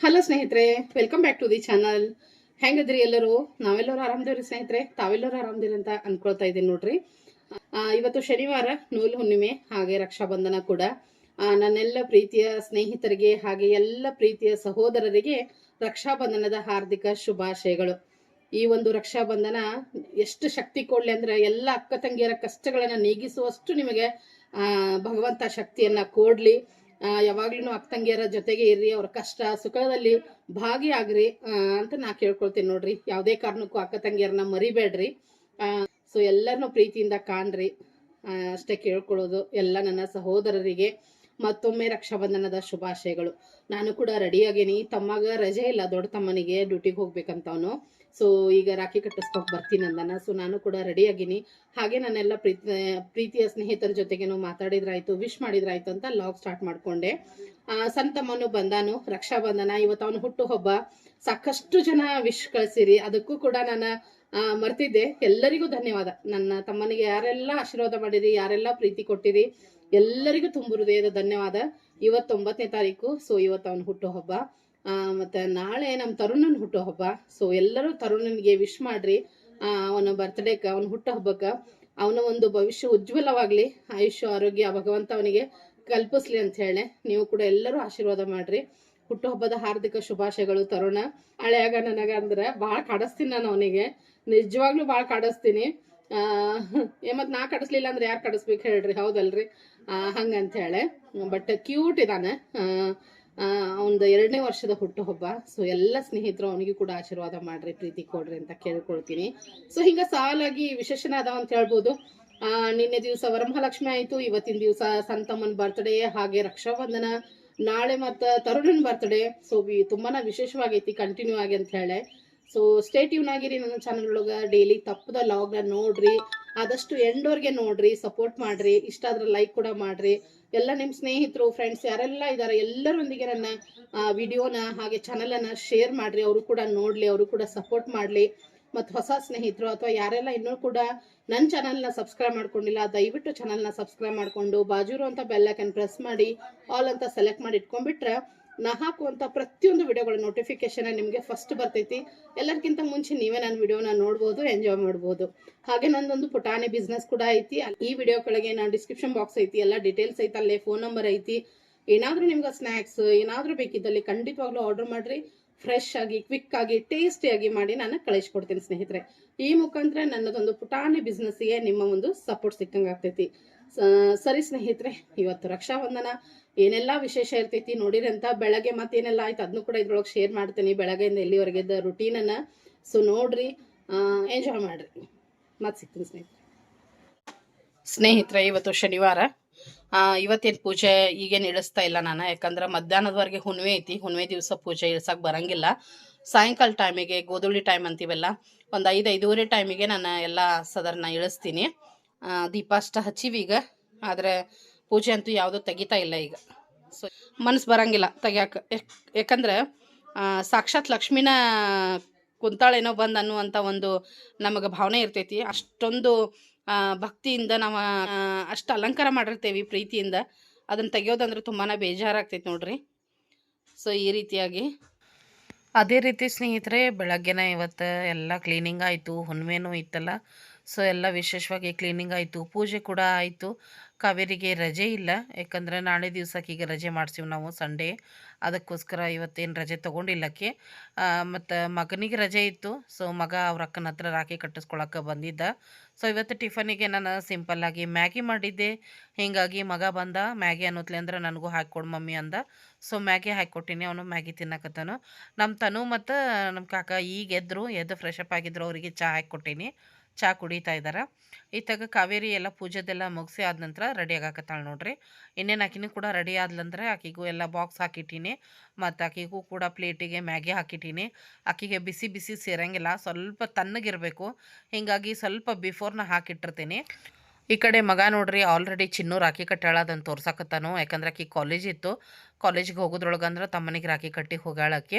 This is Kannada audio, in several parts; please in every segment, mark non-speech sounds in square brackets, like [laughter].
ಹಲೋ ಸ್ನೇಹಿತರೆ welcome back to the channel ಹೆಂಗದ್ರಿ ಎಲ್ಲರೂ? ನಾವೆಲ್ಲರೂ ಆರಾಮದೇವ್ರಿ ಸ್ನೇಹಿತರೆ? ತಾವೆಲ್ಲರೂ ಆರಾಮದಿರಿ ಅಂತ ಅನ್ಕೊಳ್ತಾ ಇದ್ದೀನಿ ನೋಡ್ರಿ. ಇವತ್ತು ಶನಿವಾರ, ನೂಲು ಹುಣ್ಣಿಮೆ, ಹಾಗೆ ರಕ್ಷಾಬಂಧನ ಕೂಡ. ನನ್ನೆಲ್ಲ ಪ್ರೀತಿಯ ಸ್ನೇಹಿತರಿಗೆ ಹಾಗೆ ಎಲ್ಲ ಪ್ರೀತಿಯ ಸಹೋದರರಿಗೆ ರಕ್ಷಾಬಂಧನದ ಹಾರ್ದಿಕ ಶುಭಾಶಯಗಳು. ಈ ಒಂದು ರಕ್ಷಾಬಂಧನ ಎಷ್ಟು ಶಕ್ತಿ ಕೊಡ್ಲಿ ಅಂದ್ರೆ ಎಲ್ಲ ಅಕ್ಕ ತಂಗಿಯರ ಕಷ್ಟಗಳನ್ನ ನೀಗಿಸುವಷ್ಟು ನಿಮಗೆ ಭಗವಂತ ಶಕ್ತಿಯನ್ನ ಕೊಡ್ಲಿ. ಯಾವಾಗ್ಲೂ ಅಕ್ಕ ತಂಗಿಯರ ಜೊತೆಗೆ ಇರ್ರಿ, ಅವ್ರ ಕಷ್ಟ ಸುಖದಲ್ಲಿ ಭಾಗಿಯಾಗ್ರಿ ಅಂತ ನಾ ಕೇಳ್ಕೊಳ್ತೀನಿ ನೋಡ್ರಿ. ಯಾವುದೇ ಕಾರಣಕ್ಕೂ ಅಕ್ಕ ತಂಗಿಯರನ್ನ ಮರಿಬೇಡ್ರಿ. ಸೊ ಎಲ್ಲರನ್ನೂ ಪ್ರೀತಿಯಿಂದ ಕಾಣ್ರಿ. ಅಷ್ಟೇ ಕೇಳ್ಕೊಳ್ಳೋದು ಎಲ್ಲ ನನ್ನ ಸಹೋದರರಿಗೆ. ಮತ್ತೊಮ್ಮೆ ರಕ್ಷಾಬಂಧನದ ಶುಭಾಶಯಗಳು. ನಾನು ಕೂಡ ರೆಡಿ ಆಗೇನಿ. ತಮ್ಮಗ ರಜೆ ಇಲ್ಲ, ದೊಡ್ಡ ತಮ್ಮನಿಗೆ ಡ್ಯೂಟಿಗೆ ಹೋಗ್ಬೇಕಂತ ಅವನು ಸೊ ಈಗ ರಾಖಿ ಕಟ್ಟಿಸ್ಕೊಕ್ ಬರ್ತೀನಿ ಅಂದನ. ಸೊ ನಾನು ಕೂಡ ರೆಡಿ ಆಗಿನಿ. ಹಾಗೆ ನಾನೆಲ್ಲ ಪ್ರೀತಿ ಪ್ರೀತಿಯ ಸ್ನೇಹಿತರ ಜೊತೆಗೇನು ಮಾತಾಡಿದ್ರಾಯ್ತು ವಿಶ್ ಮಾಡಿದ್ರಾಯ್ತು ಅಂತ ಲಾಗ್ ಸ್ಟಾರ್ಟ್ ಮಾಡ್ಕೊಂಡೆ. ಆ, ಸಣ್ಣ ತಮ್ಮನು ಬಂದಾನು ರಕ್ಷಾಬಂಧನ. ಇವತ್ತು ಅವನು ಹುಟ್ಟು ಹಬ್ಬ. ಸಾಕಷ್ಟು ಜನ ವಿಶ್ ಕಳಿಸಿರಿ. ಅದಕ್ಕೂ ಕೂಡ ನಾನು ಮರ್ತಿದ್ದೆ. ಎಲ್ಲರಿಗೂ ಧನ್ಯವಾದ. ನನ್ನ ತಮ್ಮನಿಗೆ ಯಾರೆಲ್ಲ ಆಶೀರ್ವಾದ ಮಾಡಿರಿ ಯಾರೆಲ್ಲ ಪ್ರೀತಿ ಕೊಟ್ಟಿರಿ ಎಲ್ಲರಿಗೂ ತುಂಬ ಹೃದಯದ ಧನ್ಯವಾದ. ಇವತ್ತೊಂಬತ್ತನೇ ತಾರೀಕು. ಸೊ ಇವತ್ತು ಅವನು ಹುಟ್ಟು ಹಬ್ಬ. ಆ, ಮತ್ತೆ ನಾಳೆ ನಮ್ಮ ತರುಣನ ಹುಟ್ಟು ಹಬ್ಬ. ಸೊ ಎಲ್ಲರೂ ತರುಣನಿಗೆ ವಿಶ್ ಮಾಡ್ರಿ. ಆ, ಅವನ ಬರ್ತ್ಡೇಕ ಅವನ ಹುಟ್ಟು ಹಬ್ಬಕ್ಕ ಅವನ ಒಂದು ಭವಿಷ್ಯ ಉಜ್ವಲವಾಗ್ಲಿ. ಆಯುಷ್ಯ ಆರೋಗ್ಯ ಭಗವಂತ ಅವನಿಗೆ ಕಲ್ಪಿಸ್ಲಿ ಅಂತ ಹೇಳಿ ನೀವು ಕೂಡ ಎಲ್ಲರೂ ಆಶೀರ್ವಾದ ಮಾಡ್ರಿ. ಹುಟ್ಟುಹಬ್ಬದ ಹಾರ್ದಿಕ ಶುಭಾಶಯಗಳು ತರುಣ. ಹಳೆಯಾಗ ನನಗ ಅಂದ್ರೆ ಭಾಳ ಕಾಡಿಸ್ತೀನಿ ನಾನು ಅವನಿಗೆ. ನಿಜವಾಗ್ಲೂ ಭಾಳ ಕಾಡಿಸ್ತೀನಿ. ಆ, ಏ ಮತ್ ನಾ ಕಡಿಸ್ಲಿಲ್ಲ ಅಂದ್ರೆ ಯಾರು ಕಡಿಸ್ಬೇಕು ಹೇಳ್ರಿ. ಹೌದಲ್ರಿ? ಆ, ಹಂಗಂತ ಹೇಳಿ. ಬಟ್ ಕ್ಯೂಟ್ ಇದಾನೆ. ಅವನದು ಎರಡನೇ ವರ್ಷದ ಹುಟ್ಟುಹಬ್ಬ. ಸೊ ಎಲ್ಲ ಸ್ನೇಹಿತರು ಅವನಿಗೆ ಕೂಡ ಆಶೀರ್ವಾದ ಮಾಡ್ರಿ ಪ್ರೀತಿ ಕೊಡ್ರಿ ಅಂತ ಕೇಳ್ಕೊಳ್ತೀನಿ. ಸೊ ಹಿಂಗ ಸಾಲಾಗಿ ವಿಶೇಷನ ಅದಾವ ಅಂತ ಹೇಳ್ಬೋದು. ಆ, ನಿನ್ನೆ ದಿವಸ ವರಮಹಾಲಕ್ಷ್ಮಿ ಆಯ್ತು. ಇವತ್ತಿನ ದಿವಸ ಸಂತಮ್ಮನ ಬರ್ತ್ಡೇ ಹಾಗೆ ರಕ್ಷಾಬಂಧನ. ನಾಳೆ ಮತ್ತ ತರುಣನ್ ಬರ್ತ್ಡೇ ಸೊ ತುಂಬಾನ ವಿಶೇಷವಾಗೈತಿ ಕಂಟಿನ್ಯೂ ಆಗಿ ಅಂತ ಹೇಳಿ. ಸೊ ಸ್ಟೇ ಟ್ಯೂನ್ ಆಗಿರಿ ನನ್ನ ಚಾನಲ್ ಒಳಗ. ಡೈಲಿ ತಪ್ಪದ ಲಾಗ್ ನೋಡ್ರಿ. ಆದಷ್ಟು ಎಂಡೋರ್ಗೆ ನೋಡ್ರಿ ಸಪೋರ್ಟ್ ಮಾಡ್ರಿ. ಇಷ್ಟ ಆದ್ರೆ ಲೈಕ್ ಕೂಡ ಮಾಡ್ರಿ. ಎಲ್ಲ ನಿಮ್ಮ ಸ್ನೇಹಿತರು ಫ್ರೆಂಡ್ಸ್ ಯಾರೆಲ್ಲ ಇದ್ದಾರೆ ಎಲ್ಲರೊಂದಿಗೆ ನನ್ನ ವಿಡಿಯೋನ ಹಾಗೆ ಚಾನಲನ್ನು ಶೇರ್ ಮಾಡಿರಿ. ಅವರು ಕೂಡ ನೋಡಲಿ, ಅವರು ಕೂಡ ಸಪೋರ್ಟ್ ಮಾಡಲಿ. ಮತ್ತು ಹೊಸ ಸ್ನೇಹಿತರು ಅಥವಾ ಯಾರೆಲ್ಲ ಇನ್ನೂ ಕೂಡ ನನ್ನ ಚಾನಲ್ನ ಸಬ್ಸ್ಕ್ರೈಬ್ ಮಾಡ್ಕೊಂಡಿಲ್ಲ, ದಯವಿಟ್ಟು ಚಾನಲ್ನ ಸಬ್ಸ್ಕ್ರೈಬ್ ಮಾಡ್ಕೊಂಡು ಬಾಜು ಇರುವಂಥ ಬೆಲ್ಲೈಕನ್ ಪ್ರೆಸ್ ಮಾಡಿ ಆಲ್ ಅಂತ ಸೆಲೆಕ್ಟ್ ಮಾಡಿ ಇಟ್ಕೊಂಡ್ಬಿಟ್ರೆ ನಾ ಹಾಕುವಂಥ ಪ್ರತಿಯೊಂದು ವಿಡಿಯೋಗಳ ನೋಟಿಫಿಕೇಶನ್ ನಿಮಗೆ ಫಸ್ಟ್ ಬರ್ತೈತಿ. ಎಲ್ಲರಿಗಿಂತ ಮುಂಚೆ ನೀವೇ ನನ್ನ ವಿಡಿಯೋನ ನೋಡ್ಬೋದು ಎಂಜಾಯ್ ಮಾಡ್ಬೋದು. ಹಾಗೆ ನಂದೊಂದು ಪುಟಾಣಿ ಬಿಸ್ನೆಸ್ ಕೂಡ ಐತಿ. ಈ ವಿಡಿಯೋ ಕೆಳಗೆ ನಾನು ಡಿಸ್ಕ್ರಿಪ್ಷನ್ ಬಾಕ್ಸ್ ಐತಿ, ಎಲ್ಲ ಡೀಟೇಲ್ಸ್ ಐತಿ, ಅಲ್ಲೇ ಫೋನ್ ನಂಬರ್ ಐತಿ. ಏನಾದರೂ ನಿಮ್ಗೆ ಸ್ನ್ಯಾಕ್ಸ್ ಏನಾದರೂ ಬೇಕಿದ್ದಲ್ಲಿ ಖಂಡಿತವಾಗ್ಲೂ ಆರ್ಡರ್ ಮಾಡ್ರಿ. ಫ್ರೆಶ್ ಆಗಿ ಕ್ವಿಕ್ ಆಗಿ ಟೇಸ್ಟಿಯಾಗಿ ಮಾಡಿ ನಾನು ಕಳಿಸ್ಕೊಡ್ತೀನಿ ಸ್ನೇಹಿತರೆ. ಈ ಮುಖಾಂತರ ನನ್ನದೊಂದು ಪುಟಾಣಿ ಬಿಸ್ನೆಸ್ಗೆ ನಿಮ್ಮ ಒಂದು ಸಪೋರ್ಟ್ ಸಿಕ್ಕಂಗೆ ಆಗ್ತೈತಿ ಸರಿ ಸ್ನೇಹಿತರೆ, ಇವತ್ತು ರಕ್ಷಾಬಂಧನ ಏನೆಲ್ಲ ವಿಶೇಷ ಇರ್ತೈತಿ ನೋಡಿರಂತ ಬೆಳಗ್ಗೆ ಮತ್ತೇನೆಲ್ಲ ಆಯ್ತು. ಅದನ್ನು ಕೂಡ ಇದ್ರೊಳಗೆ ಶೇರ್ ಮಾಡ್ತೀನಿ. ಬೆಳಗ್ಗೆಯಿಂದ ಎಲ್ಲಿವರೆಗಿದ್ದ ರುಟೀನನ್ನು ಸೊ ನೋಡ್ರಿ ಎಂಜಾಯ್ ಮಾಡ್ರಿ. ಮತ್ತೆ ಸಿಗ್ತೀನಿ ಸ್ನೇಹಿತರೆ. ಸ್ನೇಹಿತರೆ, ಇವತ್ತು ಶನಿವಾರ. ಇವತ್ತೇನು ಪೂಜೆ ಈಗೇನು ಇಳಿಸ್ತಾ ಇಲ್ಲ ನಾನು. ಯಾಕಂದ್ರೆ ಮಧ್ಯಾಹ್ನದವರೆಗೆ ಹುಣ್ಣಿಮೆ ಐತಿ. ಹುಣ್ಣಿಮೆ ದಿವಸ ಪೂಜೆ ಇಳಿಸೋಕೆ ಬರಂಗಿಲ್ಲ. ಸಾಯಂಕಾಲ ಟೈಮಿಗೆ ಗೋಧುಳಿ ಟೈಮ್ ಅಂತೀವಲ್ಲ, ಒಂದು ಐದು ಐದೂವರೆ ಟೈಮಿಗೆ ನಾನು ಎಲ್ಲ ಸದರ್ನ ಇಳಿಸ್ತೀನಿ. ದೀಪ ಅಷ್ಟ ಹಚ್ಚಿವಿ ಈಗ. ಆದರೆ ಪೂಜೆ ಅಂತೂ ಯಾವುದೂ ತೆಗಿತಾ ಇಲ್ಲ ಈಗ. ಸೊ ಮನಸ್ಸು ಬರಂಗಿಲ್ಲ ತೆಗಿಯಕ್ಕೆ ಯಾಕಂದ್ರೆ ಸಾಕ್ಷಾತ್ ಲಕ್ಷ್ಮಿನ ಕುಂತಾಳೇನೋ ಬಂದು ಅನ್ನುವಂಥ ಒಂದು ನಮಗೆ ಭಾವನೆ ಇರ್ತೈತಿ. ಅಷ್ಟೊಂದು ಭಕ್ತಿಯಿಂದ ನಾವು ಅಷ್ಟು ಅಲಂಕಾರ ಮಾಡಿರ್ತೇವೆ ಪ್ರೀತಿಯಿಂದ. ಅದನ್ನು ತೆಗಿಯೋದಂದ್ರೆ ತುಂಬಾ ಬೇಜಾರಾಗ್ತೈತಿ ನೋಡ್ರಿ. ಸೊ ಈ ರೀತಿಯಾಗಿ. ಅದೇ ರೀತಿ ಸ್ನೇಹಿತರೆ, ಬೆಳಗ್ಗೆನ ಇವತ್ತು ಎಲ್ಲ ಕ್ಲೀನಿಂಗ್ ಆಯಿತು, ಹುಣ್ಮೆನೂ ಇತ್ತಲ್ಲ. ಸೊ, ಎಲ್ಲ ವಿಶೇಷವಾಗಿ ಕ್ಲೀನಿಂಗ್ ಆಯಿತು. ಪೂಜೆ ಕೂಡ ಆಯಿತು. ಕಾವೇರಿಗೆ ರಜೆ ಇಲ್ಲ. ಯಾಕಂದರೆ ನಾಳೆ ದಿವ್ಸಕ್ಕೆ ಈಗ ರಜೆ ಮಾಡ್ಸೀವಿ ನಾವು ಸಂಡೇ ಅದಕ್ಕೋಸ್ಕರ ಇವತ್ತೇನು ರಜೆ ತೊಗೊಂಡಿಲ್ಲಕ್ಕೆ. ಮತ್ತು ಮಗನಿಗೆ ರಜೆ ಇತ್ತು. ಸೊ, ಮಗ ಅವ್ರ ಅಕ್ಕನ ಹತ್ರ ರಾಖಿ ಕಟ್ಟಿಸ್ಕೊಳಕ್ಕೆ ಬಂದಿದ್ದ. ಸೊ, ಇವತ್ತು ಟಿಫನಿಗೆ ನಾನು ಸಿಂಪಲ್ಲಾಗಿ ಮ್ಯಾಗಿ ಮಾಡಿದ್ದೆ. ಹೀಗಾಗಿ ಮಗ ಬಂದ. ಮ್ಯಾಗಿ ಅನ್ನೋತ್ಲೆ ಅಂದ್ರೆ ನನಗೂ ಹಾಕ್ಕೊಡು ಮಮ್ಮಿ ಅಂದ. ಸೊ, ಮ್ಯಾಗಿ ಹಾಕ್ಕೊಟ್ಟಿನಿ. ಅವನು ಮ್ಯಾಗಿ ತಿನ್ನಕತ್ತಾನು. ನಮ್ಮ ತನು ಮತ್ತು ನಮ್ಮ ಕಾಕ ಈಗ ಎದ್ರು, ಎದ್ದು ಫ್ರೆಶ್ ಅಪ್ ಆಗಿದ್ರು, ಅವರಿಗೆ ಚಹಾ ಹಾಕ್ಕೊಟ್ಟೀನಿ. ಚಹಾ ಕುಡಿತಾ ಇದ್ದಾರೆ ಇತ್ತಾಗ ಕಾವೇರಿ ಎಲ್ಲ ಪೂಜೆದೆಲ್ಲ ಮುಗಿಸಿ ಆದ ನಂತರ ರೆಡಿ ಆಗಾಕತ್ತಾಳೆ ನೋಡ್ರಿ. ಇನ್ನೇನು ಆಕಿನೂ ಕೂಡ ರೆಡಿ ಆದ್ಲಂದ್ರೆ ಆಕಿಗೂ ಎಲ್ಲ ಬಾಕ್ಸ್ ಹಾಕಿಟ್ಟೀನಿ. ಮತ್ತು ಆಕಿಗೂ ಕೂಡ ಪ್ಲೇಟಿಗೆ ಮ್ಯಾಗಿ ಹಾಕಿಟ್ಟೀನಿ. ಆಕಿಗೆ ಬಿಸಿ ಬಿಸಿ ಸೇರಂಗಿಲ್ಲ, ಸ್ವಲ್ಪ ತಣ್ಣಗಿರಬೇಕು. ಹೀಗಾಗಿ ಸ್ವಲ್ಪ ಬಿಫೋರ್ನ ಹಾಕಿಟ್ಟಿರ್ತೀನಿ. ಈ ಕಡೆ ಮಗ ನೋಡ್ರಿ ಆಲ್ರೆಡಿ ಚಿನ್ನೂರು ರಾಖಿ ಕಟ್ಟಾಳ ಅದನ್ನು ತೋರ್ಸಕತ್ತಾನು. ಯಾಕಂದ್ರೆ ಆಕಿ ಕಾಲೇಜ್ ಇತ್ತು. ಕಾಲೇಜಿಗೆ ಹೋಗೋದ್ರೊಳಗಂದ್ರೆ ತಮ್ಮನಿಗೆ ರಾಖಿ ಕಟ್ಟಿ ಹೋಗಾಳಕ್ಕೆ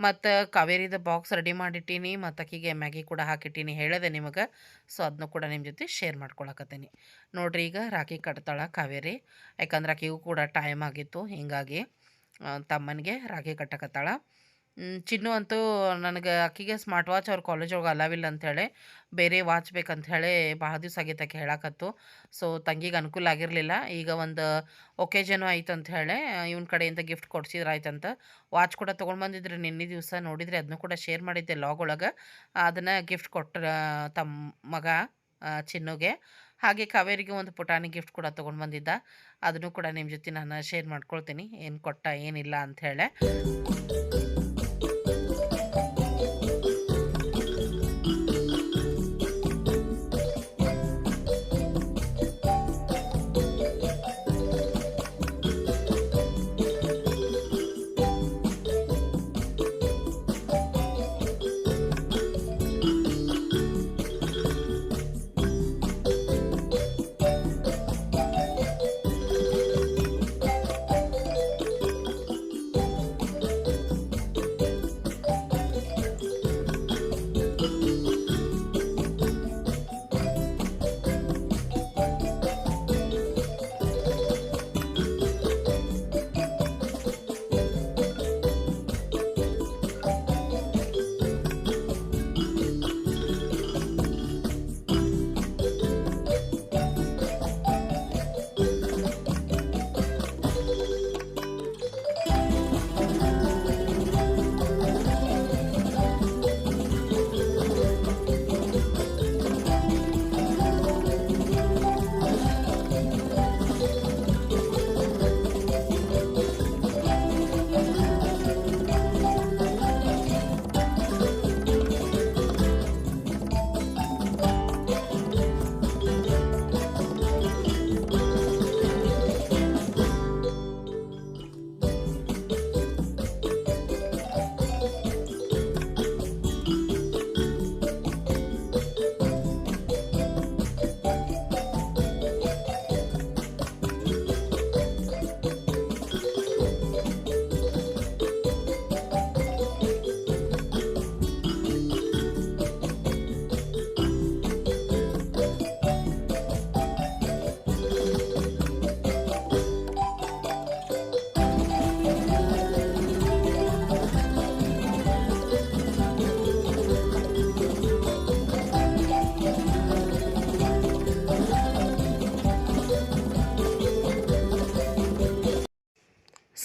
ಮತ್ತು ಕಾವೇರಿದ ಬಾಕ್ಸ್ ರೆಡಿ ಮಾಡಿಟ್ಟೀನಿ, ಮತ್ತು ಅಕ್ಕಿಗೆ ಮ್ಯಾಗಿ ಕೂಡ ಹಾಕಿಟ್ಟೀನಿ ಹೇಳಿದೆ ನಿಮಗೆ. ಸೊ ಅದನ್ನು ಕೂಡ ನಿಮ್ಮ ಜೊತೆ ಶೇರ್ ಮಾಡ್ಕೊಳಕತ್ತೀನಿ. ನೋಡ್ರಿ ಈಗ ರಾಖಿ ಕಟ್ತಾಳ ಕಾವೇರಿ. ಯಾಕಂದ್ರೆ ಆಕಿಗೂ ಕೂಡ ಟೈಮ್ ಆಗಿತ್ತು. ಹೀಗಾಗಿ ತಮ್ಮನಿಗೆ ರಾಖಿ ಕಟ್ಟಕತ್ತಾಳ. ಚಿನ್ನು ಅಂತೂ ನನಗೆ ಅಕ್ಕಿಗೆ ಸ್ಮಾರ್ಟ್ ವಾಚ್ ಅವ್ರ ಕಾಲೇಜ್ ಒಳಗೆ ಅಲಾವಿಲ್ಲ ಅಂಥೇಳಿ ಬೇರೆ ವಾಚ್ ಬೇಕಂತ ಹೇಳಿ ಭಾಳ ದಿವಸ ಆಗೈತೆ ಆಕೆ ಹೇಳಕತ್ತು. ಸೊ ತಂಗಿಗೆ ಅನುಕೂಲ ಆಗಿರಲಿಲ್ಲ. ಈಗ ಒಂದು ಒಕೇಜನು ಆಯ್ತು ಅಂತ ಹೇಳಿ, ಇವನ ಕಡೆಯಿಂದ ಗಿಫ್ಟ್ ಕೊಡ್ಸಿದ್ರೆ ಆಯ್ತಂತ. ವಾಚ್ ಕೂಡ ತೊಗೊಂಡು ಬಂದಿದ್ರು, ನಿನ್ನೆ ದಿವಸ ನೋಡಿದ್ರೆ ಅದನ್ನು ಕೂಡ ಶೇರ್ ಮಾಡಿದ್ದೆ ಲಾಗ್ ಒಳಗೆ. ಅದನ್ನು ಗಿಫ್ಟ್ ಕೊಟ್ಟರೆ ತಮ್ಮ ಮಗ ಚಿನ್ನುಗೆ. ಹಾಗೆ ಕಾವೇರಿಗೆ ಒಂದು ಪುಟಾಣಿ ಗಿಫ್ಟ್ ಕೂಡ ತೊಗೊಂಡು ಬಂದಿದ್ದ. ಅದನ್ನು ಕೂಡ ನಿಮ್ಮ ಜೊತೆ ನಾನು ಶೇರ್ ಮಾಡ್ಕೊಳ್ತೀನಿ. ಏನು ಕೊಟ್ಟ, ಏನಿಲ್ಲ ಅಂತ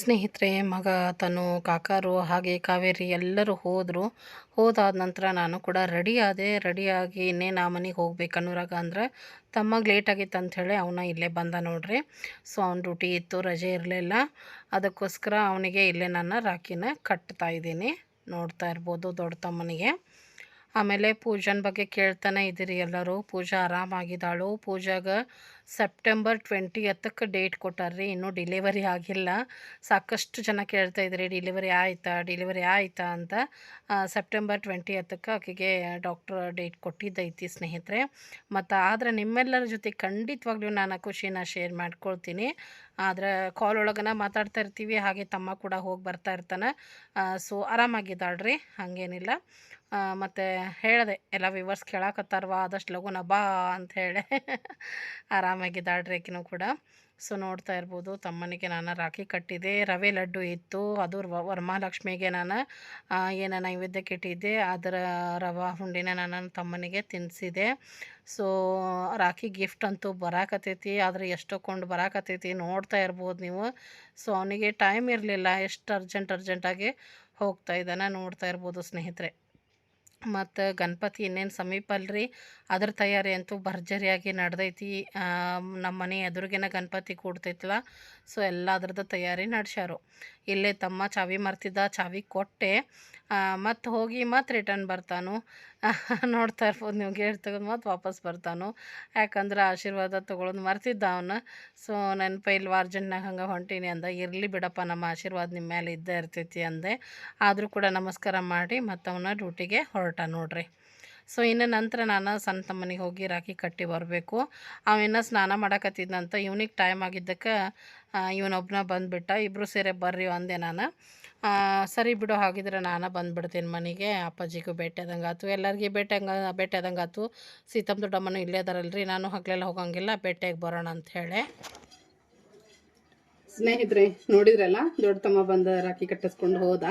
ಸ್ನೇಹಿತರೆ, ಮಗ, ತನು, ಕಾಕಾರು, ಹಾಗೆ ಕಾವೇರಿ ಎಲ್ಲರೂ ಹೋದರು. ಹೋದಾದ ನಂತರ ನಾನು ಕೂಡ ರೆಡಿ ಆದೆ. ರೆಡಿಯಾಗಿ ಇನ್ನೇನು ಆ ಮನೆಗೆ ಹೋಗ್ಬೇಕು ಅನ್ನೋರಾಗ ಅಂದ್ರೆ, ತಮ್ಮಗೆ ಲೇಟ್ ಆಗಿತ್ತು ಅಂಥೇಳಿ ಅವನ ಇಲ್ಲೇ ಬಂದ ನೋಡ್ರಿ. ಸೊ ಅವ್ನ ಡ್ಯೂಟಿ ಇತ್ತು, ರಜೆ ಇರಲಿಲ್ಲ. ಅದಕ್ಕೋಸ್ಕರ ಅವನಿಗೆ ಇಲ್ಲೇ ನಾನು ರಾಖಿನ ಕಟ್ತಾ ಇದ್ದೀನಿ. ನೋಡ್ತಾ ಇರ್ಬೋದು ದೊಡ್ಡ ತಮ್ಮನಿಗೆ. ಆಮೇಲೆ ಪೂಜಾನ ಬಗ್ಗೆ ಕೇಳ್ತಾನೆ ಇದ್ದೀರಿ ಎಲ್ಲರೂ. ಪೂಜಾ ಆರಾಮಾಗಿದ್ದಾಳು. ಪೂಜಾಗ ಸೆಪ್ಟೆಂಬರ್ ಟ್ವೆಂಟಿ ಹತ್ತಕ್ಕೆ ಡೇಟ್ ಕೊಟ್ಟಾರ್ರಿ. ಇನ್ನೂ ಡಿಲಿವರಿ ಆಗಿಲ್ಲ. ಸಾಕಷ್ಟು ಜನ ಕೇಳ್ತಾ ಇದ್ರಿ, ಡಿಲಿವರಿ ಆಯಿತಾ ಡಿಲಿವರಿ ಆಯಿತಾ ಅಂತ. ಸೆಪ್ಟೆಂಬರ್ ಟ್ವೆಂಟಿ ಹತ್ತಕ್ಕೆ ಆಕೆಗೆ ಡಾಕ್ಟ್ರ್ ಡೇಟ್ ಕೊಟ್ಟಿದ್ದೈತಿ ಸ್ನೇಹಿತರೆ. ಮತ್ತು ಆದರೆ ನಿಮ್ಮೆಲ್ಲರ ಜೊತೆ ಖಂಡಿತವಾಗ್ಲೂ ನಾನು ಖುಷಿನ ಶೇರ್ ಮಾಡ್ಕೊಳ್ತೀನಿ. ಆದರೆ ಕಾಲ್ ಒಳಗನ ಮಾತಾಡ್ತಾ ಇರ್ತೀವಿ. ಹಾಗೆ ತಮ್ಮ ಕೂಡ ಹೋಗಿ ಬರ್ತಾ ಇರ್ತಾನೆ. ಸೊ ಆರಾಮಾಗಿದ್ದಾಳ್ರಿ. ಹಾಗೇನಿಲ್ಲ. ಮತ್ತು ಹೇಳಿದೆ, ಎಲ್ಲ ವಿವರ್ಸ್ ಕೇಳಾಕತ್ತಾರವ, ಆದಷ್ಟು ಲಘುನ ಬಾ ಅಂತ ಹೇಳಿ. [laughs] ಆರಾಮಾಗಿದ್ದಾಳ್ರಿ ಆಕಿನೂ ಕೂಡ. ಸೊ ನೋಡ್ತಾ ಇರ್ಬೋದು, ತಮ್ಮನಿಗೆ ನಾನು ರಾಖಿ ಕಟ್ಟಿದೆ ರವೆ ಲಡ್ಡು ಇತ್ತು, ಅದು ವರ್ಮಹಾಲಕ್ಷ್ಮಿಗೆ ನಾನು ಏನು ನೈವೇದ್ಯಕ್ಕೆ ಇಟ್ಟಿದ್ದೆ ಅದರ ರವೆ ಹುಂಡಿನ ನಾನು ನನ್ನ ತಮ್ಮನಿಗೆ ತಿನ್ನಿಸಿದೆ ಸೊ ರಾಖಿ ಗಿಫ್ಟ್ ಅಂತೂ ಬರಾಕತ್ತೈತಿ, ಆದರೆ ಎಷ್ಟೊಕೊಂಡು ಬರಾಕತ್ತೈತಿ ನೋಡ್ತಾ ಇರ್ಬೋದು ನೀವು. ಸೊ ಅವನಿಗೆ ಟೈಮ್ ಇರಲಿಲ್ಲ, ಎಷ್ಟು ಅರ್ಜೆಂಟ್ ಅರ್ಜೆಂಟಾಗಿ ಹೋಗ್ತಾ ಇದ್ದಾನೆ ನೋಡ್ತಾ ಇರ್ಬೋದು ಸ್ನೇಹಿತರೆ. ಮತ್ತು ಗಣಪತಿ ಇನ್ನೇನು ಸಮೀಪ ಅಲ್ರಿ ಅದ್ರ ತಯಾರಿ ಅಂತೂ ಭರ್ಜರಿಯಾಗಿ ನಡೆದೈತಿ. ನಮ್ಮ ಮನೆ ಎದುರಿಗೇನ ಗಣಪತಿ ಕೂಡ್ತೈತಲ್ಲ ಸೊ ಎಲ್ಲ ಅದ್ರದ್ದು ತಯಾರಿ ನಡೆಸ್ಯಾರು. ಇಲ್ಲೇ ತಮ್ಮ ಚಾವಿ ಮರ್ತಿದ್ದ, ಚಾವಿ ಕೊಟ್ಟೆ. ಮತ್ತು ಹೋಗಿ ಮತ್ತೆ ರಿಟರ್ನ್ ಬರ್ತಾನು. [laughs] ನೋಡ್ತಾ ಇರ್ಬೋದು, ನೀವು ಗೇಟ್ ತೆಗೆದು ಮತ್ತೆ ವಾಪಸ್ ಬರ್ತಾನು. ಯಾಕಂದ್ರೆ ಆಶೀರ್ವಾದ ತೊಗೊಳೋದು ಮರ್ತಿದ್ದ ಅವನು. ಸೊ ನನ್ನ ಇಲ್ವ, ಅರ್ಜೆಂಟ್ನಾಗ ಹಂಗೆ ಹೊಂಟೀನಿ ಅಂದ. ಇರಲಿ ಬಿಡಪ್ಪ, ನಮ್ಮ ಆಶೀರ್ವಾದ ನಿಮ್ಮ ಮೇಲೆ ಇದ್ದೇ ಇರ್ತೈತಿ ಅಂದೆ. ಆದರೂ ಕೂಡ ನಮಸ್ಕಾರ ಮಾಡಿ ಮತ್ತು ಅವನ ಡ್ಯೂಟಿಗೆ ಹೊರಟ ನೋಡ್ರಿ. ಸೊ ಇನ್ನು ನಂತರ ನಾನು ಸಣ್ಣ ತಮ್ಮನಿಗೆ ಹೋಗಿ ರಾಖಿ ಕಟ್ಟಿ ಬರಬೇಕು. ಅವಿನ್ನ ಸ್ನಾನ ಮಾಡಕತ್ತಿದ್ದಂತ ಇವನಿಗೆ ಟೈಮ್ ಆಗಿದ್ದಕ್ಕೆ ಇವನೊಬ್ಬನ ಬಂದುಬಿಟ್ಟ ಇಬ್ಬರು ಸೇರೆ ಬರ್ರಿ ಅಂದೆ ನಾನು. ಸರಿ ಬಿಡು ಹಾಗಿದ್ರೆ ನಾನು ಬಂದುಬಿಡ್ತೀನಿ ಮನೆಗೆ, ಅಪ್ಪಾಜಿಗೂ ಭೇಟಿ ಆಯ್ತು ಎಲ್ಲರಿಗೆ ಭೇಟಿ ಹಂಗೆ, ಭೇಟಿ ಆಯ್ತು ಸೀತಮ್ಮ ದೊಡ್ಡಮ್ಮನೂ ಇಲ್ಲೇ ಅದಾರಲ್ರಿ, ನಾನು ಹಗಲೆಲ್ಲ ಹೋಗಂಗಿಲ್ಲ, ಭೇಟಿಯಾಗಿ ಬರೋಣ ಅಂಥೇಳಿ ಸ್ನೇಹಿತರೆ, ನೋಡಿದ್ರಲ್ಲ ದೊಡ್ಡ ತಮ್ಮ ಬಂದ ರಾಖಿ ಕಟ್ಟಿಸ್ಕೊಂಡು ಹೋದ.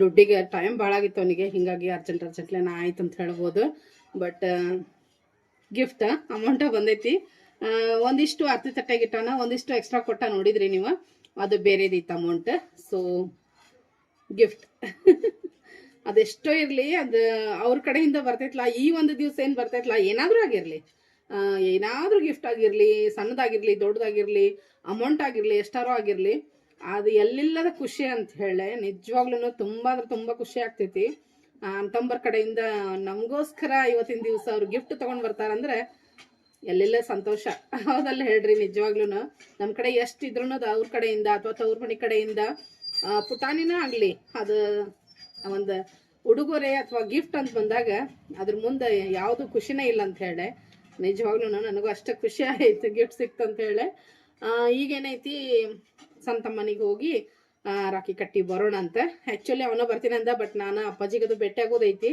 ದುಡ್ಡಿಗೆ ಟೈಮ್ ಭಾಳ ಆಗಿತ್ತು ಅವನಿಗೆ. ಹಿಂಗಾಗಿ ಅರ್ಜೆಂಟ್ ಅರ್ಜೆಂಟ್ಲೆ ನಾ ಆಯ್ತು ಅಂತ ಹೇಳ್ಬೋದು. ಬಟ್ ಗಿಫ್ಟ್ ಅಮೌಂಟ ಬಂದೈತಿ. ಒಂದಿಷ್ಟು ಒಂದಿಷ್ಟು ತಟ್ಟೆಗೆ ಇಟ್ಟಾನ, ಒಂದಿಷ್ಟು ಎಕ್ಸ್ಟ್ರಾ ಕೊಟ್ಟ ನೋಡಿದ್ರಿ ನೀವು. ಅದು ಬೇರೆದಿತ್ತು ಅಮೌಂಟ್ ಸೊ ಗಿಫ್ಟ್ ಅದೆಷ್ಟೋ ಇರಲಿ, ಅದು ಅವ್ರ ಕಡೆಯಿಂದ ಬರ್ತೈತ್ಲಾ, ಈ ಒಂದು ದಿವಸ ಏನು ಬರ್ತೈತ್ಲಾ, ಏನಾದರೂ ಆಗಿರಲಿ. ಏನಾದರೂ ಗಿಫ್ಟ್ ಆಗಿರಲಿ, ಸಣ್ಣದಾಗಿರಲಿ, ದೊಡ್ಡದಾಗಿರಲಿ ಅಮೌಂಟ್ ಆಗಿರಲಿ, ಎಷ್ಟಾರೋ ಆಗಿರಲಿ. ಅದು ಎಲ್ಲಿಲ್ಲದ ಖುಷಿ ಅಂತ ಹೇಳಿ ನಿಜವಾಗ್ಲೂ ತುಂಬ ಅಂದ್ರೆ ತುಂಬ ಖುಷಿ ಆಗ್ತೈತಿ. ಅಂತಂಬರ್ ಕಡೆಯಿಂದ ನಮಗೋಸ್ಕರ ಇವತ್ತಿನ ದಿವಸ ಅವ್ರು ಗಿಫ್ಟ್ ತೊಗೊಂಡು ಬರ್ತಾರಂದ್ರೆ ಎಲ್ಲೆಲ್ಲ ಸಂತೋಷ. ಹೌದಲ್ಲ ಹೇಳ್ರಿ ನಿಜವಾಗ್ಲೂ ನಮ್ಮ ಕಡೆ ಎಷ್ಟು ಅದು ಅವ್ರ ಕಡೆಯಿಂದ ಅಥವಾ ತವ್ರ ಮನೆ ಕಡೆಯಿಂದ ಪುಟಾಣಿನ ಆಗಲಿ, ಅದು ಒಂದು ಉಡುಗೊರೆ ಅಥವಾ ಗಿಫ್ಟ್ ಅಂತ ಬಂದಾಗ ಅದ್ರ ಮುಂದೆ ಯಾವುದು ಖುಷಿನೇ ಇಲ್ಲ ಅಂತ ಹೇಳಿ. ನಿಜವಾಗ್ಲೂ ನನಗೂ ಅಷ್ಟು ಖುಷಿ ಆಯಿತು ಗಿಫ್ಟ್ ಸಿಕ್ತಂತ ಹೇಳಿ. ಈಗೇನೈತಿ ಸಂತಮ್ಮನಿಗೆ ಹೋಗಿ ರಾಖಿ ಕಟ್ಟಿ ಬರೋಣ ಅಂತ. ಆ್ಯಕ್ಚುಲಿ ಅವನ ಬರ್ತೀನಿ ಅಂದ ಬಟ್ ನಾನು ಅಪ್ಪಾಜಿಗದು ಭೇಟಿ ಆಗೋದೈತಿ.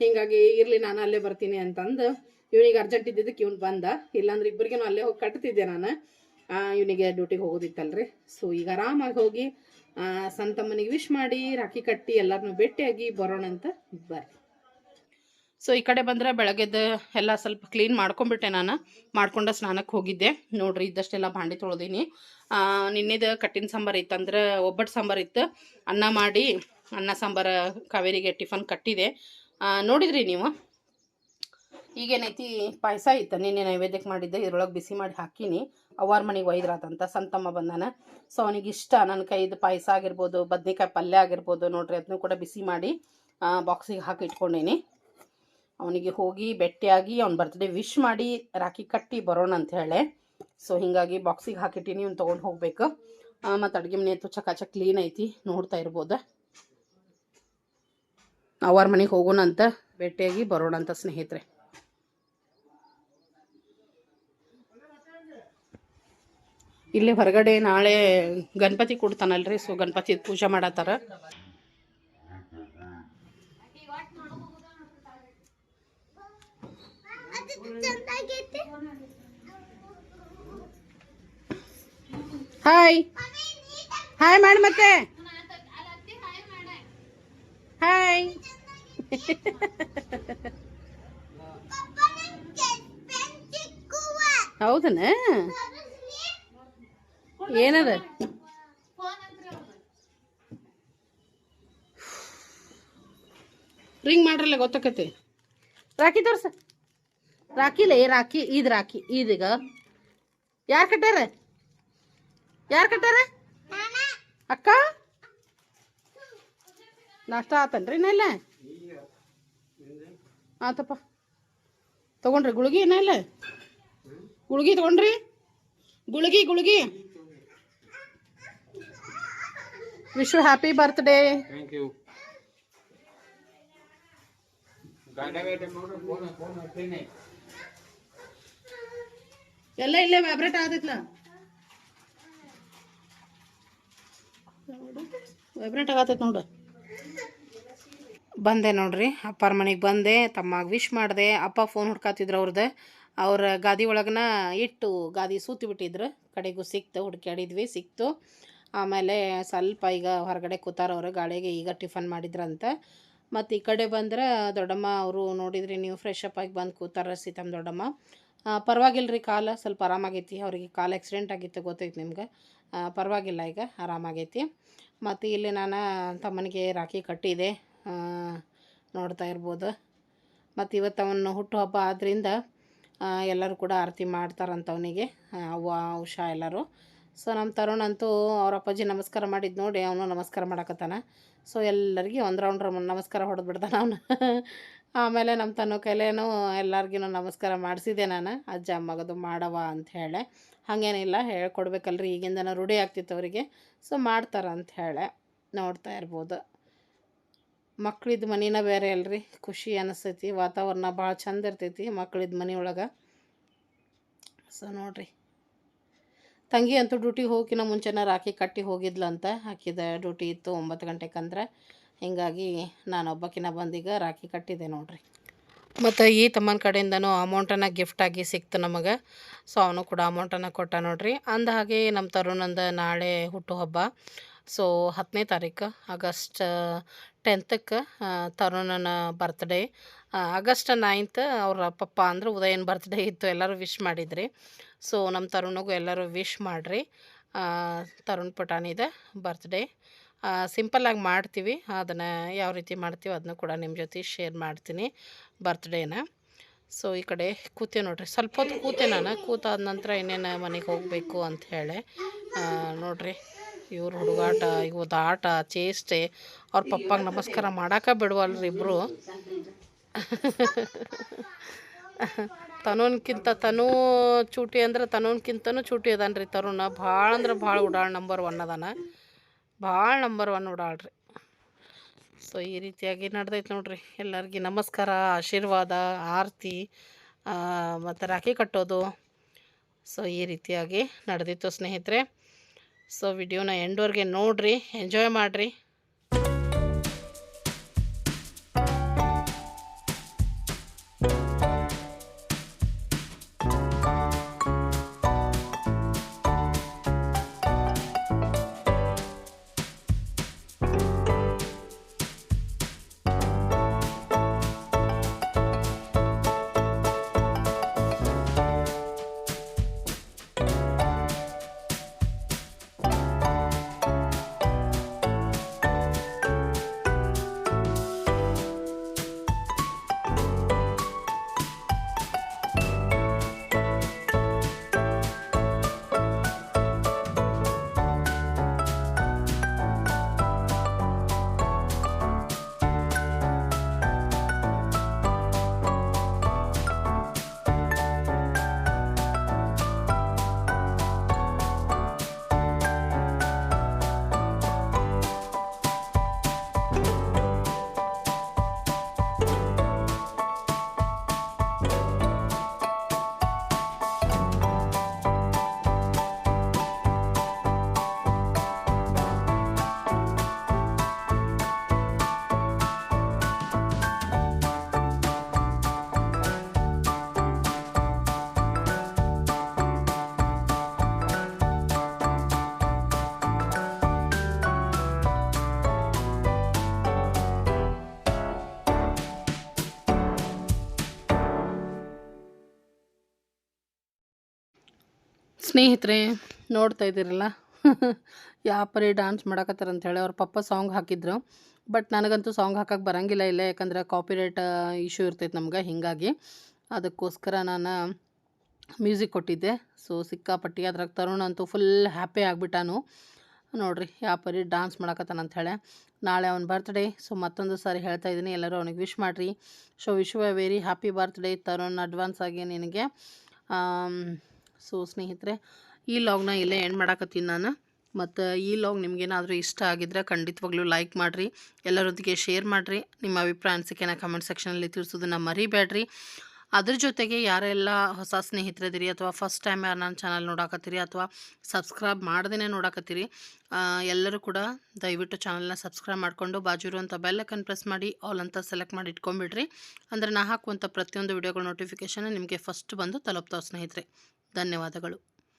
ಹಿಂಗಾಗಿ ಇರಲಿ, ನಾನು ಅಲ್ಲೇ ಬರ್ತೀನಿ ಅಂತಂದು ಇವನಿಗೆ ಅರ್ಜೆಂಟ್ ಇದ್ದಿದ್ದಕ್ಕೆ ಇವ್ನು ಬಂದ. ಇಲ್ಲಾಂದ್ರೆ ಇಬ್ಬರಿಗೇನು ಅಲ್ಲೇ ಹೋಗಿ ಕಟ್ತಿದ್ದೆ ನಾನು. ಇವನಿಗೆ ಡ್ಯೂಟಿಗೆ ಹೋಗೋದಿತ್ತಲ್ರಿ. ಸೊ ಈಗ ಆರಾಮಾಗಿ ಹೋಗಿ ಸಂತಮ್ಮನಿಗೆ ವಿಶ್ ಮಾಡಿ, ರಾಖಿ ಕಟ್ಟಿ ಎಲ್ಲರನ್ನೂ ಭೇಟಿಯಾಗಿ ಬರೋಣ ಅಂತ ಬರ್ರಿ ಸೊ ಈ ಕಡೆ ಬಂದರೆ ಬೆಳಗ್ಗೆದ್ದು ಎಲ್ಲ ಸ್ವಲ್ಪ ಕ್ಲೀನ್ ಮಾಡ್ಕೊಂಬಿಟ್ಟೆ ನಾನು. ಮಾಡ್ಕೊಂಡ ಸ್ನಾನಕ್ಕೆ ಹೋಗಿದ್ದೆ. ನೋಡ್ರಿ, ಇದ್ದಷ್ಟೆಲ್ಲ ಭಾಂಡಿ ತೊಳೆದೀನಿ. ನಿನ್ನೆದು ಕಟ್ಟಿನ ಸಾಂಬಾರು ಇತ್ತು ಅಂದ್ರೆ ಒಬ್ಬಟ್ಟು ಸಾಂಬಾರು ಇತ್ತು. ಅನ್ನ ಮಾಡಿ, ಅನ್ನ ಸಾಂಬಾರು ಕಾವೇರಿಗೆ ಟಿಫನ್ ಕಟ್ಟಿದೆ. ನೋಡಿದ್ರಿ ನೀವು? ಈಗೇನೈತಿ, ಪಾಯಸ ಇತ್ತು. ನಿನ್ನೆ ನೈವೇದ್ಯಕ್ಕೆ ಮಾಡಿದ್ದೆ, ಇದ್ರೊಳಗೆ ಬಿಸಿ ಮಾಡಿ ಹಾಕೀನಿ. ಅವ್ವಾರ ಮನೆಗೆ ಒಯ್ದ್ರಾತಂತ, ಸಂತಮ್ಮ ಬಂದಾನ. ಸೊ ಅವನಿಗೆ ಇಷ್ಟ. ನನ್ನ ಕೈದು ಪಾಯಸ ಆಗಿರ್ಬೋದು, ಬದ್ನೆಕಾಯಿ ಪಲ್ಯ ಆಗಿರ್ಬೋದು, ನೋಡ್ರಿ ಅದನ್ನು ಕೂಡ ಬಿಸಿ ಮಾಡಿ ಬಾಕ್ಸಿಗೆ ಹಾಕಿ ಇಟ್ಕೊಂಡೀನಿ. ಅವನಿಗೆ ಹೋಗಿ ಭೇಟಿಯಾಗಿ ಅವ್ನ ಬರ್ತ್ಡೇ ವಿಶ್ ಮಾಡಿ ರಾಖಿ ಕಟ್ಟಿ ಬರೋಣ ಅಂತ ಹೇಳಿ. ಸೊ ಹಿಂಗಾಗಿ ಬಾಕ್ಸಿಗೆ ಹಾಕಿಟ್ಟಿನಿ ಅವ್ನು ತೊಗೊಂಡು ಹೋಗ್ಬೇಕು. ಮತ್ತು ಅಡುಗೆ ಮನೆ ಅಂತೂ ಚಕಾಚಕ್ ಕ್ಲೀನ್ ಐತಿ, ನೋಡ್ತಾ ಇರ್ಬೋದು. ಅವ್ರ ಮನೆಗೆ ಹೋಗೋಣ ಅಂತ ಭೇಟಿಯಾಗಿ ಬರೋಣ ಅಂತ ಸ್ನೇಹಿತರೆ. ಇಲ್ಲಿ ಹೊರಗಡೆ ನಾಳೆ ಗಣಪತಿ ಕೊಡ್ತಾನಲ್ರಿ ಸೊ ಗಣಪತಿ ಪೂಜೆ ಮಾಡತ್ತಾರ. ಹಾಯ್ ಹಾಯ್ ಮಾಡಿ ಮತ್ತೆ. ಹಾಯ್ ಹೌದನ? ಏನದ? ರಿಂಗ್ ಮಾಡ್ರಲ್ಲ ಗೊತ್ತಾಕತಿ ರಾಕಿ ತೋರ್ಸ. ರಾಖಿಲೇ ರಾಖಿ, ಈದ್ ರಾಖಿ, ಈದೀಗ. ಯಾರು ಕಟ್ಟಾರ? ಯಾರು ಕಟ್ಟಾರ? ಅಕ್ಕ? ನಾಷ್ಟ ಆತನ್ರಿ ನೆಲ್ಲ ಆತಪ್ಪ. ತಗೊಂಡ್ರಿ, ಗುಳಿಗಿ ಏನಿಲ್ಲ ಗುಳಿಗಿ ತಗೊಂಡ್ರಿ? ಗುಳಿಗಿ ಗುಳಿಗಿ. Wish happy birthday. Thank you. ಗಾಂಡಾಗೈತೆ ನೋಡ್ರಿ ಫೋನ್ ಫೋನ್ ಹಚ್ತೀನಿ ಎಲ್ಲ ಇಲ್ಲೇ ವ್ಯಾಬ್ರೇಟ್ ಆಗತೈತ್ಲ? ವೈಬ್ರೇಟ್ ಆಗತ್ತೈತೆ ನೋಡು. ಬಂದೆ ನೋಡ್ರಿ, ಅಪ್ಪಾರ ಮನೆಗೆ ಬಂದೆ, ತಮ್ಮಾಗ ವಿಶ್ ಮಾಡಿದೆ. ಅಪ್ಪ ಫೋನ್ ಹುಡ್ಕಾತಿದ್ರು ಅವ್ರದ್ದು ಅವ್ರ ಗಾದಿ ಒಳಗನ ಇಟ್ಟು ಗಾದಿ ಸೂತಿ ಬಿಟ್ಟಿದ್ರು. ಕಡೆಗೂ ಸಿಕ್ತು ಹುಡುಕಾಡಿದ್ವಿ ಸಿಕ್ತು. ಆಮೇಲೆ ಸ್ವಲ್ಪ ಈಗ ಹೊರಗಡೆ ಕೂತಾರ ಅವರು, ಗಾಳಿಗೆ ಈಗ ಟಿಫನ್ ಮಾಡಿದ್ರಂತ. ಮತ್ತು ಈ ಕಡೆ ಬಂದ್ರೆ ದೊಡ್ಡಮ್ಮ ಅವರು ನೋಡಿದ್ರಿ, ನೀವು ಫ್ರೆಶ್ ಅಪ್ ಆಗಿ ಬಂದು ಕೂತಾರ ಸೀತಮ್ಮ ದೊಡ್ಡಮ್ಮ. ಪರವಾಗಿಲ್ಲ ರೀ ಕಾಲು ಸ್ವಲ್ಪ ಆರಾಮಾಗೈತಿ. ಅವರಿಗೆ ಕಾಲು ಆಕ್ಸಿಡೆಂಟ್ ಆಗಿತ್ತು ಗೊತ್ತೈತೆ ನಿಮ್ಗೆ. ಪರವಾಗಿಲ್ಲ ಈಗ, ಆರಾಮಾಗೈತಿ. ಮತ್ತು ಇಲ್ಲಿ ನಾನು ತಮ್ಮನಿಗೆ ರಾಖಿ ಕಟ್ಟಿದೆ. ನೋಡ್ತಾ ಇರ್ಬೋದು. ಮತ್ತು ಇವತ್ತು ಅವನು ಹುಟ್ಟುಹಬ್ಬ ಆದ್ದರಿಂದ ಎಲ್ಲರೂ ಕೂಡ ಆರತಿ ಮಾಡ್ತಾರಂತ ಅವನಿಗೆ ಅವ್ವ, ಉಷಾ ಎಲ್ಲರೂ. ಸೊ ನಮ್ಮ ತರುಣ್ ಅಂತೂ ಅವ್ರ ಅಪ್ಪಾಜಿ ನಮಸ್ಕಾರ ಮಾಡಿದ್ದು ನೋಡಿ ಅವನು ನಮಸ್ಕಾರ ಮಾಡಕತ್ತಾನ. ಸೊ ಎಲ್ಲರಿಗೆ ಒಂದು ರೌಂಡ್ ನಮಸ್ಕಾರ ಹೊಡೆದು ಬಿಡ್ತಾನ ಅವನು. [laughs] ಆಮೇಲೆ ನಮ್ಮ ತನ್ನ ಕೈಲೇನೂ ಎಲ್ಲರಿಗೂ ನಮಸ್ಕಾರ ಮಾಡಿಸಿದೆ ನಾನು. ಅಜ್ಜ ಮಗದು ಮಾಡವ ಅಂತ ಹೇಳಿ. ಹಾಗೇನಿಲ್ಲ, ಹೇಳ್ಕೊಡ್ಬೇಕಲ್ರಿ, ಈಗಿಂದನ ರೂಢಿ ಆಗ್ತಿತ್ತು ಅವರಿಗೆ. ಸೊ ಮಾಡ್ತಾರೆ ಅಂತ ಹೇಳಿ. ನೋಡ್ತಾ ಇರ್ಬೋದು. ಮಕ್ಳಿದ ಮನಿನ ಬೇರೆ ಅಲ್ರಿ. ಖುಷಿ ಅನಿಸ್ತೈತಿ ವಾತಾವರಣ ಭಾಳ ಚಂದ ಇರ್ತೈತಿ ಮಕ್ಳಿದ ಮನೆ ಒಳಗೆ. ಸೊ ನೋಡ್ರಿ. ತಂಗಿ ಅಂತೂ ಡ್ಯೂಟಿಗೆ ಹೋಗಿನ ಮುಂಚೆನ ರಾಕಿ ಕಟ್ಟಿ ಹೋಗಿದ್ಲಂತ. ಹಾಕಿದ ಡ್ಯೂಟಿ ಇತ್ತು ಒಂಬತ್ತು ಗಂಟೆಗಂದ್ರೆ ಹಿಂಗಾಗಿ ನಾನು ಒಬ್ಬಕಿನ ಬಂದೀಗ ರಾಖಿ ಕಟ್ಟಿದೆ ನೋಡ್ರಿ. ಮತ್ತು ಈ ತಮ್ಮನ ಕಡೆಯಿಂದನೂ ಅಮೌಂಟನ್ನು ಗಿಫ್ಟಾಗಿ ಸಿಕ್ತು ನಮಗೆ. ಸೊ ಅವನು ಕೂಡ ಅಮೌಂಟನ್ನು ಕೊಟ್ಟ ನೋಡ್ರಿ. ಅಂದ ಹಾಗೆ ನಮ್ಮ ತರುಣಂದ ನಾಳೆ ಹುಟ್ಟುಹಬ್ಬ. ಸೊ ಹತ್ತನೇ ತಾರೀಕು, ಆಗಸ್ಟ್ ಟೆಂತಕ್ಕೆ ತರುಣನ ಬರ್ತ್ಡೇ ಆಗಸ್ಟ್ ನೈನ್ತ್ ಅವ್ರ ಪಪ್ಪ ಅಂದ್ರೆ ಉದಯನ್ ಬರ್ತ್ಡೇ ಇತ್ತು, ಎಲ್ಲರೂ ವಿಶ್ ಮಾಡಿದ್ರಿ. ಸೊ ನಮ್ಮ ತರುಣಿಗೂ ಎಲ್ಲರೂ ವಿಶ್ ಮಾಡಿರಿ. ತರುಣ್ ಪುಟಾಣಿದ ಬರ್ತ್ಡೇ ಸಿಂಪಲ್ಲಾಗಿ ಮಾಡ್ತೀವಿ. ಅದನ್ನು ಯಾವ ರೀತಿ ಮಾಡ್ತೀವಿ ಅದನ್ನು ಕೂಡ ನಿಮ್ಮ ಜೊತೆ ಶೇರ್ ಮಾಡ್ತೀನಿ ಬರ್ತ್ಡೇನ. ಸೊ ಈ ಕಡೆ ಕೂತೆ ನೋಡ್ರಿ. ಸ್ವಲ್ಪ ಹೊತ್ತು ಕೂತೆ ನಾನು. ಕೂತಾದ ನಂತರ ಇನ್ನೇನು ಮನೆಗೆ ಹೋಗಬೇಕು ಅಂತ ಹೇಳಿ. ನೋಡ್ರಿ. ಇವ್ರ ಹುಡುಗಾಟ ಇವತ್ತು ಆಟ, ಚೇಷ್ಟೆ. ಅವ್ರ ಪಪ್ಪಾಗ ನಮಸ್ಕಾರ ಮಾಡೋಕೆ ಬಿಡುವಲ್ರಿ ಇಬ್ಬರು ತನೋನ್ಕಿಂತ ತನೂ ಚೂಟಿ ಅಂದ್ರೆ ತನೋನ್ಕಿಂತನೂ ಚೂಟಿ ಅದಾನ ರೀ ತರುಣ. ಭಾಳ ಅಂದ್ರೆ ಭಾಳ ಉಡಾಳ್ ನಂಬರ್ ಒನ್ ಅದಾನ. ಭಾಳ ನಂಬರ್ ಒನ್ ಓಡಾಳ್ರಿ. ಸೊ ಈ ರೀತಿಯಾಗಿ ನಡೆದೈತೆ ನೋಡ್ರಿ. ಎಲ್ಲರಿಗೆ ನಮಸ್ಕಾರ, ಆಶೀರ್ವಾದ, ಆರತಿ ಮತ್ತು ರಾಖಿ ಕಟ್ಟೋದು. ಸೊ ಈ ರೀತಿಯಾಗಿ ನಡೆದಿತ್ತು ಸ್ನೇಹಿತರೆ. ಸೊ ವಿಡಿಯೋನ ಎಂಡ್ವರೆಗೆ ನೋಡಿರಿ ಎಂಜಾಯ್ ಮಾಡಿರಿ. ಸ್ನೇಹಿತರೆ, ನೋಡ್ತಾ ಇದ್ದೀರಲ್ಲ? ಯಾವ ಪರಿ ಡಾನ್ಸ್ ಮಾಡಕತ್ತಾರ ಅಂತೇಳಿ ಅವ್ರ ಪಪ್ಪ ಸಾಂಗ್ ಹಾಕಿದ್ರು. ಬಟ್ ನನಗಂತೂ ಸಾಂಗ್ ಹಾಕಕ್ಕೆ ಬರಂಗಿಲ್ಲ ಇಲ್ಲ, ಯಾಕಂದ್ರೆ ಕಾಪಿರೈಟ್ ಇಶ್ಯೂ ಇರ್ತೈತೆ ನಮ್ಗೆ, ಹೀಗಾಗಿ. ಅದಕ್ಕೋಸ್ಕರ ನಾನು ಮ್ಯೂಸಿಕ್ ಕೊಟ್ಟಿದ್ದೆ. ಸೊ ಸಿಕ್ಕಾಪಟ್ಟಿ ಅದ್ರಾಗ ತರುಣ್ ಅಂತೂ ಫುಲ್ ಹ್ಯಾಪಿ ಆಗಿಬಿಟ್ಟಾನು. ನೋಡ್ರಿ ಯಾವ ಪರಿ ಡಾನ್ಸ್ ಮಾಡಕತ್ತಾನ ಅಂಥೇಳಿ ನಾಳೆ ಅವ್ನ ಬರ್ತ್ಡೇ ಸೊ ಮತ್ತೊಂದು ಸಾರಿ ಹೇಳ್ತಾ ಇದ್ದೀನಿ. ಎಲ್ಲರೂ ಅವ್ನಿಗೆ ವಿಶ್ ಮಾಡಿರಿ. So wish very happy birthday Tarun advance ಆಗಿ ನಿನಗೆ. ಸೊ ಸ್ನೇಹಿತರೆ, ಈ ಲಾಗ್ನ ಇಲ್ಲೇ ಎಂಡ್ ಮಾಡಾಕತ್ತೀನಿ ನಾನು. ಮತ್ತು ಈ ಲಾಗ್ ನಿಮಗೇನಾದರೂ ಇಷ್ಟ ಆಗಿದ್ರೆ ಖಂಡಿತವಾಗ್ಲೂ ಲೈಕ್ ಮಾಡಿರಿ. ಎಲ್ಲರೊಂದಿಗೆ ಶೇರ್ ಮಾಡಿರಿ. ನಿಮ್ಮ ಅಭಿಪ್ರಾಯ ಅನಿಸಿಕೆನ ಕಮೆಂಟ್ ಸೆಕ್ಷನಲ್ಲಿ ತಿಳಿಸೋದನ್ನು ಮರಿಬೇಡ್ರಿ. ಅದ್ರ ಜೊತೆಗೆ ಯಾರೆಲ್ಲ ಹೊಸ ಸ್ನೇಹಿತರಿದ್ದೀರಿ ಅಥವಾ ಫಸ್ಟ್ ಟೈಮ್ ಯಾರು ನನ್ನ ಚಾನಲ್ ನೋಡಾಕತ್ತೀರಿ ಅಥವಾ ಸಬ್ಸ್ಕ್ರೈಬ್ ಮಾಡ್ದೇ ನೋಡಾಕತ್ತೀರಿ ಎಲ್ಲರೂ ಕೂಡ ದಯವಿಟ್ಟು ಚಾನಲ್ನ ಸಬ್ಸ್ಕ್ರೈಬ್ ಮಾಡಿಕೊಂಡು ಬಾಜು ಇರುವಂಥ ಬೆಲ್ಲೈಕನ್ ಪ್ರೆಸ್ ಮಾಡಿ ಆಲ್ ಅಂತ ಸೆಲೆಕ್ಟ್ ಮಾಡಿ ಇಟ್ಕೊಂಬಿಡ್ರಿ ಅಂದರೆ ನಾ ಹಾಕುವಂಥ ಪ್ರತಿಯೊಂದು ವಿಡಿಯೋಗಳ ನೋಟಿಫಿಕೇಷನ್ ನಿಮಗೆ ಫಸ್ಟ್ ಬಂದು ತಲುಪ್ತಾವೆ ಸ್ನೇಹಿತರೆ. ಧನ್ಯವಾದಗಳು.